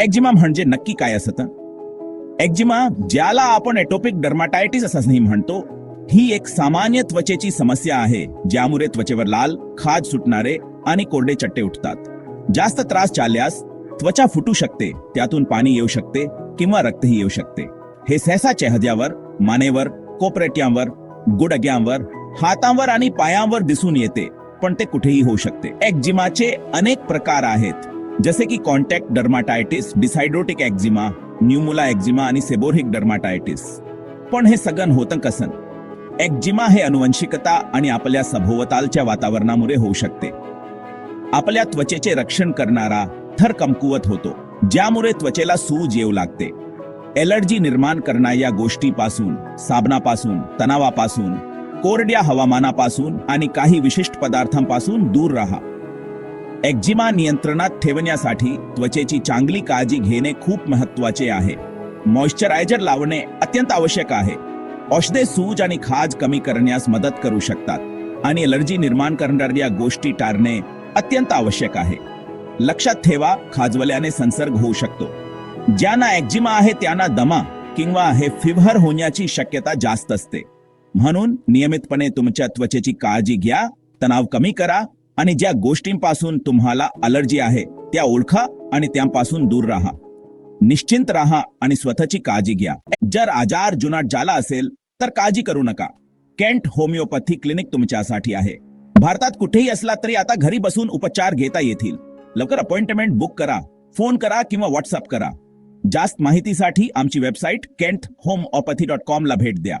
Eczema म्हणजे नक्की काय असतं एक्झिमा ज्याला आपण एटोपिक डर्माटायटिस असंही म्हणतो ही एक सामान्य त्वचेची समस्या आहे ज्यामुळे त्वचेवर लाल खाज सुटणारे आणि कोरडे चट्टे उठतात. जास्त त्रास चालल्यास त्वचा फुटू शकते त्यातून पाणी येऊ शकते किंवा रक्तही येऊ शकते. हे सहसा चेहद्यावर मानेवर कोपरेट्यांवर गुडग्यांवर हातांवर आणि पायांवर दिसून येते पण ते कुठेही होऊ शकते. एक्झिमाचे अनेक प्रकार आहेत. जसे की contact dermatitis dyshidrotic eczema nummular eczema आणि सेबोरिक डर्माटायटिस. पण हे सगळं होतं कसं? एक्झिमा हे अनुवंशिकता आणि आपल्या सभोवतालच्या वातावरणामुळे होऊ शकते. आपल्या त्वचेचे रक्षण करणारा थर कमकुवत होतो ज्यामुळे त्वचेला सूज येऊ लागते. एलर्जी निर्माण करणाऱ्या गोष्टीपासून साबणापासून तणावापासून कोरड्या हवामानापासून आणि काही विशिष्ट पदार्थांपासून दूर राहा. एक्झिमा नियंत्रणात ठेवण्यासाठी त्वचेची चांगली काळजी घेणे खूप महत्त्वाचे आहे. मॉइश्चरायझर लावणे अत्यंत आवश्यक आहे. औषधे सूज आणि खाज कमी करण्यास मदत करू शकतात आणि एलर्जी निर्माण करणाऱ्या गोष्टी टाळणे अत्यंत आवश्यक आहे. लक्षात ठेवा खाजवल्याने संसर्ग होऊ शकतो. ज्यांना एक्झिमा आहे त्यांना दमा किंवा हे फिव्हर होण्याची शक्यता जास्त असते. म्हणून नियमितपणे तुमच्या त्वचेची काळजी घ्या तणाव कमी करा आणि ज्या गोष्टींपासून तुम्हाला अलर्जी आहे त्या ओळखा आणि त्यापासून दूर राहा. निश्चिंत राहा आणि स्वतःची काळजी घ्या. जर आजार जुनाट झाला असेल तर काळजी करू नका. केंट होमिओपॅथी क्लिनिक तुमच्यासाठी आहे. भारतात कुठेही असला तरी आता घरी बसून उपचार घेता येतील. लवकर अपॉइंटमेंट बुक करा फोन करा किंवा व्हॉट्सअप करा. जास्त माहितीसाठी आमची website Kent homeopathy dot com ला भेट द्या.